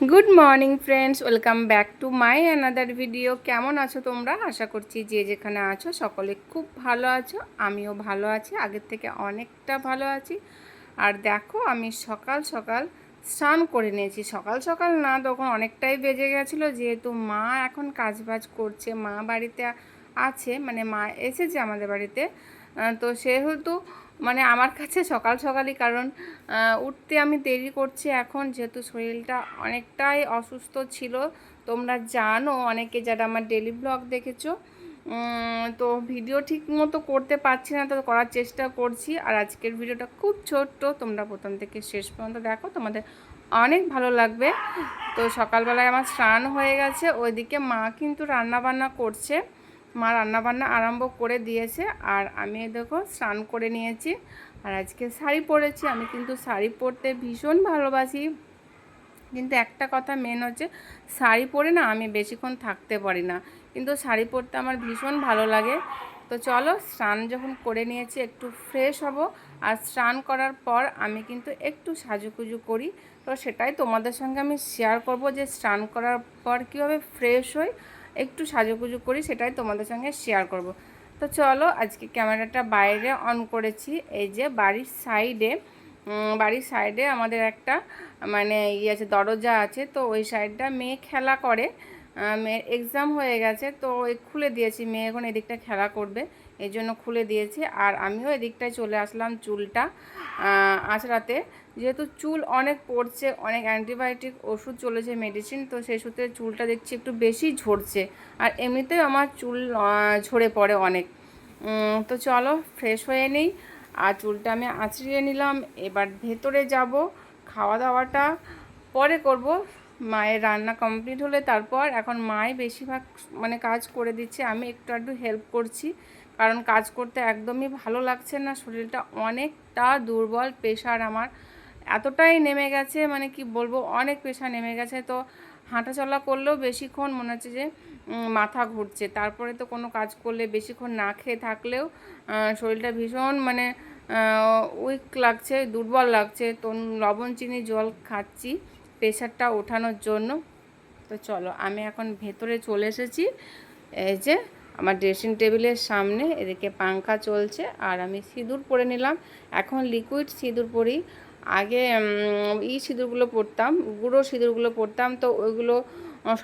Good morning friends welcome back to my another video কেমন আছো তোমরা? আশা করছি যে যেখানে আছো সকলে খুব ভালো আছো। আমিও ভালো আছি। আগের থেকে অনেকটা ভালো আছি। আর দেখো, আমি সকাল সকাল স্নান করে নিয়েছি। সকাল সকাল না, তখন অনেকটাই বেজে গেছিল। যেহেতু মা এখন কাজবাজ করছে, মা বাড়িতে আছে মানে মা এসেছে আমাদের বাড়িতে। তো সেহেতু মানে আমার কাছে সকাল সকালই, কারণ উঠতে আমি দেরি করছি এখন, যেহেতু শরীরটা অনেকটাই অসুস্থ ছিল। তোমরা জানো, অনেকে যারা আমার ডেলি ব্লগ দেখেছ তো ভিডিও ঠিক মতো করতে পারছি না, তো করার চেষ্টা করছি। আর আজকের ভিডিওটা খুব ছোট্ট, তোমরা প্রথম থেকে শেষ পর্যন্ত দেখো, তোমাদের অনেক ভালো লাগবে। তো সকালবেলায় আমার স্নান হয়ে গেছে, ওইদিকে মা কিন্তু রান্না বান্না করছে। মা রান্নাবান্না আরম্ভ করে দিয়েছে। আর আমি দেখো স্নান করে নিয়েছি। আর আজকে শাড়ি পরেছি। আমি কিন্তু শাড়ি পরতে ভীষণ ভালোবাসি। কিন্তু একটা কথা মেন হচ্ছে, শাড়ি পরে না আমি বেশিক্ষণ থাকতে পারি না। কিন্তু শাড়ি পরতে আমার ভীষণ ভালো লাগে। তো চলো স্নান যখন করে নিয়েছি, একটু ফ্রেশ হব। আর স্নান করার পর আমি কিন্তু একটু সাজুকুজু করি। তো সেটাই তোমাদের সঙ্গে আমি শেয়ার করব যে স্নান করার পর কীভাবে ফ্রেশ হই। একটু সাজুগুজু করি, সেটাই তোমাদের সঙ্গে শেয়ার করব। তো চলো, আজকে ক্যামেরাটা বাইরে অন করেছি। এই যে বাড়ির সাইডে বাড়ির সাইডে আমাদের একটা মানে ইয়ে আছে, দরজা আছে। তো ওই সাইডটা মেয়ে খেলা করে। মেয়ের এক্সাম হয়ে গেছে, তো খুলে দিয়েছি। মেয়ে এখন এদিকটা খেলা করবে। এই জন্য খুলে দিয়েছি। আর আমিও এদিকটায় চলে আসলাম চুলটা। আঁচড়াতে যেহেতু চুল অনেক পড়ছে, অনেক অ্যান্টিবায়োটিক ওষুধ চলেছে মেডিসিন তো সেই সূত্রে চুলটা দেখছি একটু বেশি ঝরছে। আর এমনিতেও আমার চুল ঝরে পড়ে অনেক। তো চলো ফ্রেশ হয়ে নিই। আর চুলটা আমি আঁচড়িয়ে নিলাম। এবার ভেতরে যাব খাওয়া দাওয়াটা পরে করব। মায়ের রান্না কমপ্লিট হলে তারপর এখন মাই বেশিরভাগ মানে কাজ করে দিচ্ছে, আমি একটু একটু হেল্প করছি। কারণ কাজ করতে একদমই ভালো লাগছে না, শরীরটা অনেকটা দুর্বল, প্রেশার আমার। এতটাই নেমে গেছে মানে কি বলব, অনেক প্রেশার নেমে গেছে। তো হাঁটাচলা করলেও বেশিক্ষণ মনে হচ্ছে যে মাথা ঘুরছে। তারপরে তো কোনো কাজ করলে বেশিক্ষণ না খেয়ে থাকলেও শরীরটা ভীষণ মানে উইক লাগছে, দুর্বল লাগছে। তো লবণ, চিনি, জল খাচ্ছি। প্রেশারটা ওঠানোর জন্য। তো চলো, আমি এখন ভেতরে চলে এসেছি। এই যে আমার ড্রেসিং টেবিলের সামনে, এদিকে পাংখা চলছে আর আমি সিঁদুর পরে নিলাম। এখন লিকুইড সিঁদুর পরি। আগে ই সিঁদুরগুলো পরতাম, গুঁড়ো সিঁদুরগুলো পরতাম। তো ওইগুলো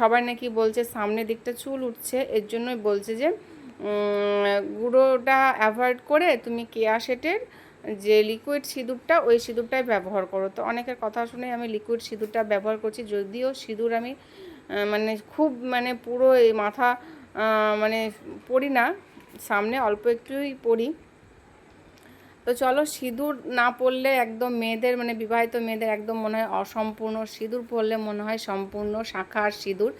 সবাই নাকি বলছে সামনের দিকটা চুল উঠছে। এর জন্যই বলছে যে গুঁড়োটা অ্যাভয়েড করে তুমি কেয়া শেটের যে লিকুইড সিঁদুরটা, ওই সিঁদুরটাই ব্যবহার করো। তো অনেকের কথা শুনে আমি লিকুইড সিঁদুরটা ব্যবহার করছি, যদিও সিঁদুর আমি মানে খুব মানে পুরো এই মাথা মানে পড়ি না, সামনে অল্প একটুই পড়ি তো চলো সিঁদুর না পড়লে একদম মেয়েদের মানে বিবাহিত মেয়েদের একদম মনে হয় অসম্পূর্ণ, সিঁদুর পরলে মনে হয় সম্পূর্ণ শাখার সিঁদুর।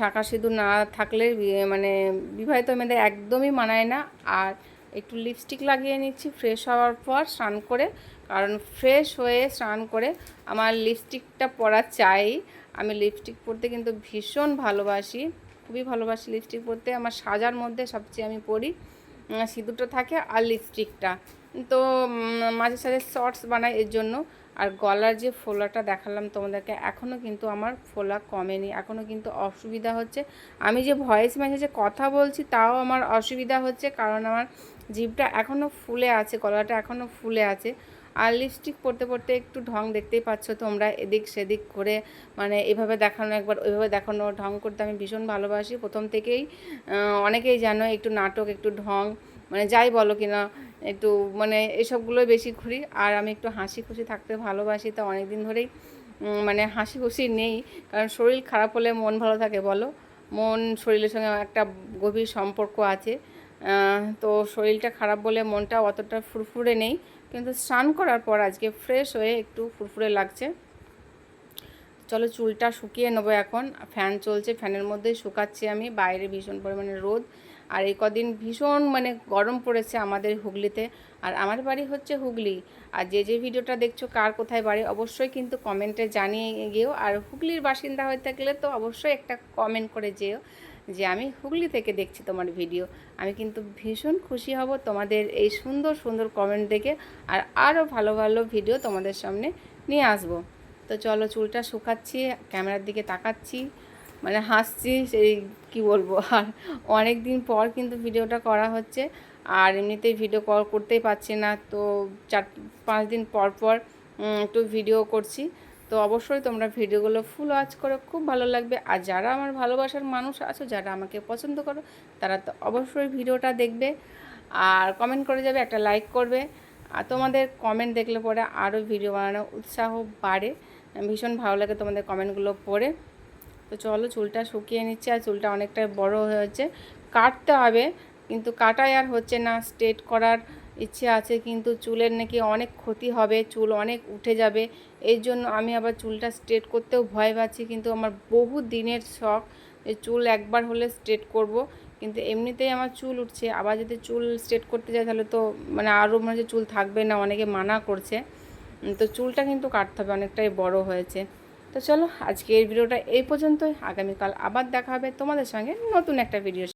শাখার সিঁদুর না থাকলে মানে বিবাহিত মেয়েদের একদমই মানায় না। আর একটু লিপস্টিক লাগিয়ে নিচ্ছি ফ্রেশ হওয়ার পর স্নান করে, কারণ ফ্রেশ হয়ে স্নান করে আমার লিপস্টিকটা পরা চাই। আমি লিপস্টিক পরতে কিন্তু ভীষণ ভালোবাসি, খুবই ভালোবাসি লিপস্টিক পরতে। আমার সাজার মধ্যে সবচেয়ে আমি পরি সিঁদুরটা থাকে আর লিপস্টিকটা তো মাঝে সাঝে শর্টস বানাই এর জন্য। আর গলার যে ফোলাটা দেখালাম তোমাদেরকে এখনও কিন্তু আমার ফোলা কমেনি এখনও কিন্তু অসুবিধা হচ্ছে। আমি যে ভয়েস মেসেজে কথা বলছি, তাও আমার অসুবিধা হচ্ছে, কারণ আমার জিভটা এখনও ফুলে আছে, গলাটা এখনও ফুলে আছে। আর লিপস্টিক পরতে পরতে একটু ঢং দেখতেই পাচ্ছ তোমরা, এদিক সেদিক করে মানে এভাবে দেখানো একবার, ওইভাবে দেখানো, ঢং করতে আমি ভীষণ ভালোবাসি। প্রথম থেকেই অনেকেই জানো একটু নাটক, একটু ঢং মানে যাই বলো কিনা একটু মানে এসবগুলোই বেশি ঘুরি। আর আমি একটু হাসি খুশি থাকতে ভালোবাসি, তা অনেক দিন ধরেই মানে হাসি খুশি নেই। কারণ শরীর খারাপ হলে মন ভালো থাকে বলো। মন শরীরের সঙ্গে একটা গভীর সম্পর্ক আছে। তো শরীরটা খারাপ বলে মনটা অতটা ফুরফুরে নেই। কিন্তু স্নান করার পর আজকে ফ্রেশ হয়ে একটু ফুরফুরে লাগছে। চলো চুলটা শুকিয়ে নেব এখন। ফ্যান চলছে, ফ্যানের মধ্যেই শুকাচ্ছি আমি। বাইরে ভীষণ পরিমাণে রোদ। আর এই কদিন ভীষণ মানে গরম পড়েছে আমাদের হুগলিতে। আর আমার বাড়ি হচ্ছে হুগলি। আর যে যে ভিডিওটা দেখছ, কার কোথায় বাড়ি, অবশ্যই কিন্তু কমেন্টে জানিয়ে গিয়েও আর হুগলির বাসিন্দা হয়ে থাকলে তো অবশ্যই একটা কমেন্ট করে যেও যে, আমি হুগলি থেকে দেখছি তোমার ভিডিও। আমি কিন্তু ভীষণ খুশি হব তোমাদের এই সুন্দর সুন্দর কমেন্ট দেখে। আর আরও ভালো ভালো ভিডিও তোমাদের সামনে নিয়ে আসব। তো চলো চুলটা শুকাচ্ছি, ক্যামেরার দিকে তাকাচ্ছি। মানে হাসছি, সেই কি বলব? আর অনেক দিন পর কিন্তু ভিডিওটা করা হচ্ছে। আর এমনিতেই ভিডিও কল করতেই পারছি না। তো চার, পাঁচ দিন পর পর একটু ভিডিও করছি। তো অবশ্যই তোমরা ভিডিওগুলো ফুল ওয়াচ করো, খুব ভালো লাগবে। আর যারা আমার ভালোবাসার মানুষ আছো, যারা আমাকে পছন্দ করো, তারা তো অবশ্যই ভিডিওটা দেখবে। আর কমেন্ট করে যাবে, একটা লাইক করবে। আর তোমাদের কমেন্ট দেখলে পরে আরও ভিডিও বানানোর উৎসাহ বাড়ে। ভীষণ ভালো লাগে তোমাদের কমেন্টগুলো পড়ে। তো চলো চুলটা শুকিয়ে নিচ্ছে আর চুলটা অনেকটাই বড় হয়েছে। কাটতে হবে, কিন্তু কাটাই আর হচ্ছে না স্ট্রেট করার ইচ্ছে আছে, কিন্তু চুলের নাকি অনেক ক্ষতি হবে, চুল অনেক উঠে যাবে। এই জন্য আমি আবার চুলটা স্ট্রেট করতেও ভয় পাচ্ছি, কিন্তু আমার বহু দিনের শখ যে চুল একবার হলে স্ট্রেট করব। কিন্তু এমনিতেই আমার চুল উঠছে, আবার যদি চুল স্ট্রেট করতে যাই তাহলে তো মানে আরও মনে হচ্ছে চুল থাকবে না, অনেকে মানা করছে। তো চুলটা কিন্তু কাটতে হবে, অনেকটাই বড় হয়েছে। তো চলো আজকে এই ভিডিওটা এই পর্যন্তই। আগামীকাল আবার দেখা হবে তোমাদের সঙ্গে নতুন একটা ভিডিও